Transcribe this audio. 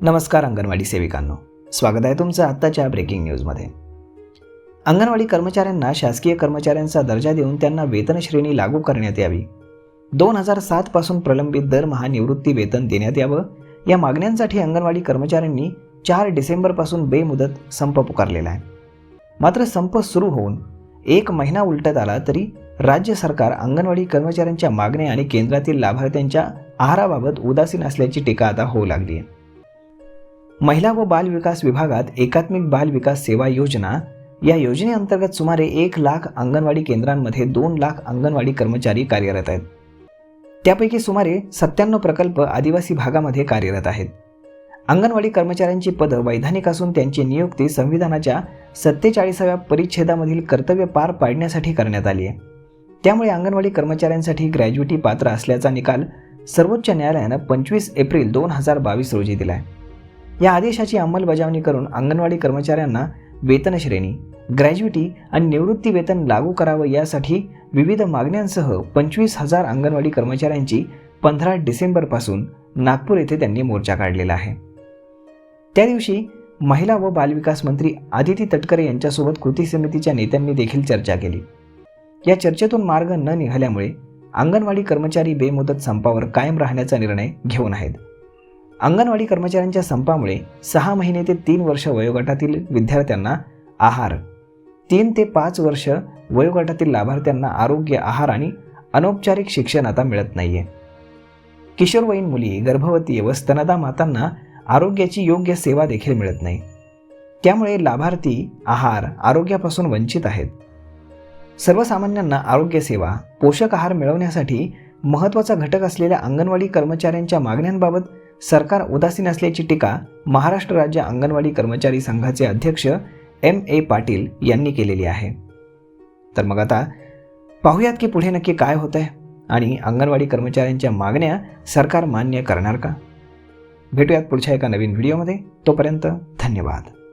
नमस्कार अंगणवाडी सेविकांनो. स्वागत आहे तुमचं आत्ताच्या ब्रेकिंग न्यूजमध्ये अंगणवाडी कर्मचाऱ्यांना शासकीय कर्मचाऱ्यांचा दर्जा देऊन त्यांना वेतन श्रेणी लागू करण्यात यावी. दोन हजार सातपासून प्रलंबित दरमहा निवृत्ती वेतन देण्यात यावं या मागण्यांसाठी अंगणवाडी कर्मचाऱ्यांनी चार डिसेंबरपासून बेमुदत संप पुकारलेला आहे. मात्र संप सुरू होऊन एक महिना उलटत आला तरी राज्य सरकार अंगणवाडी कर्मचाऱ्यांच्या मागण्या आणि केंद्रातील लाभार्थ्यांच्या आहाराबाबत उदासीन असल्याची टीका आता होऊ लागली आहे. महिला व बाल विकास विभागात एकात्मिक बाल विकास सेवा योजना या योजनेअंतर्गत सुमारे एक लाख अंगणवाडी केंद्रांमध्ये दोन लाख अंगणवाडी कर्मचारी कार्यरत आहेत. त्यापैकी सुमारे सत्त्याण्णव प्रकल्प आदिवासी भागामध्ये कार्यरत आहेत. अंगणवाडी कर्मचाऱ्यांची पदं वैधानिक असून त्यांची नियुक्ती संविधानाच्या सत्तेचाळीसाव्या परिच्छेदामधील कर्तव्य पार पाडण्यासाठी करण्यात आली आहे. त्यामुळे अंगणवाडी कर्मचाऱ्यांसाठी ग्रॅज्युटी पात्र असल्याचा निकाल सर्वोच्च न्यायालयानं पंचवीस एप्रिल दोन हजार बावीस रोजी दिला आहे या आदेशाची अंमलबजावणी करून अंगणवाडी कर्मचाऱ्यांना वेतनश्रेणी ग्रॅज्युटी आणि निवृत्ती वेतन लागू करावं यासाठी विविध मागण्यांसह पंचवीस हजार अंगणवाडी कर्मचाऱ्यांची पंधरा डिसेंबरपासून नागपूर येथे त्यांनी मोर्चा काढलेला आहे. त्या दिवशी महिला व बालविकास मंत्री आदिती तटकरे यांच्यासोबत कृती समितीच्या नेत्यांनी देखील चर्चा केली. या चर्चेतून मार्ग न निघाल्यामुळे अंगणवाडी कर्मचारी बेमुदत संपावर कायम राहण्याचा निर्णय घेऊन आहेत. अंगणवाडी कर्मचाऱ्यांच्या संपामुळे सहा महिने ते तीन वर्ष वयोगटातील विद्यार्थ्यांना आहार तीन ते पाच वर्ष वयोगटातील लाभार्थ्यांना आरोग्य आहार आणि अनौपचारिक शिक्षण आता मिळत नाहीये. किशोरवयीन मुली गर्भवती व स्तनदा मातांना आरोग्याची योग्य सेवा देखील मिळत नाही. त्यामुळे लाभार्थी आहार आरोग्यापासून वंचित आहेत. सर्वसामान्यांना आरोग्य सेवा पोषक आहार मिळवण्यासाठी महत्त्वाचा घटक असलेल्या अंगणवाडी कर्मचाऱ्यांच्या मागण्यांबाबत सरकार उदासीन असल्याची टीका महाराष्ट्र राज्य अंगणवाडी कर्मचारी संघाचे अध्यक्ष एम ए पाटील यांनी केलेली आहे. तर मग आता पाहूयात की पुढे नक्की काय होत आहे आणि अंगणवाडी कर्मचाऱ्यांच्या मागण्या सरकार मान्य करणार का? भेटूयात पुढच्या एका नवीन व्हिडिओमध्ये. तोपर्यंत धन्यवाद.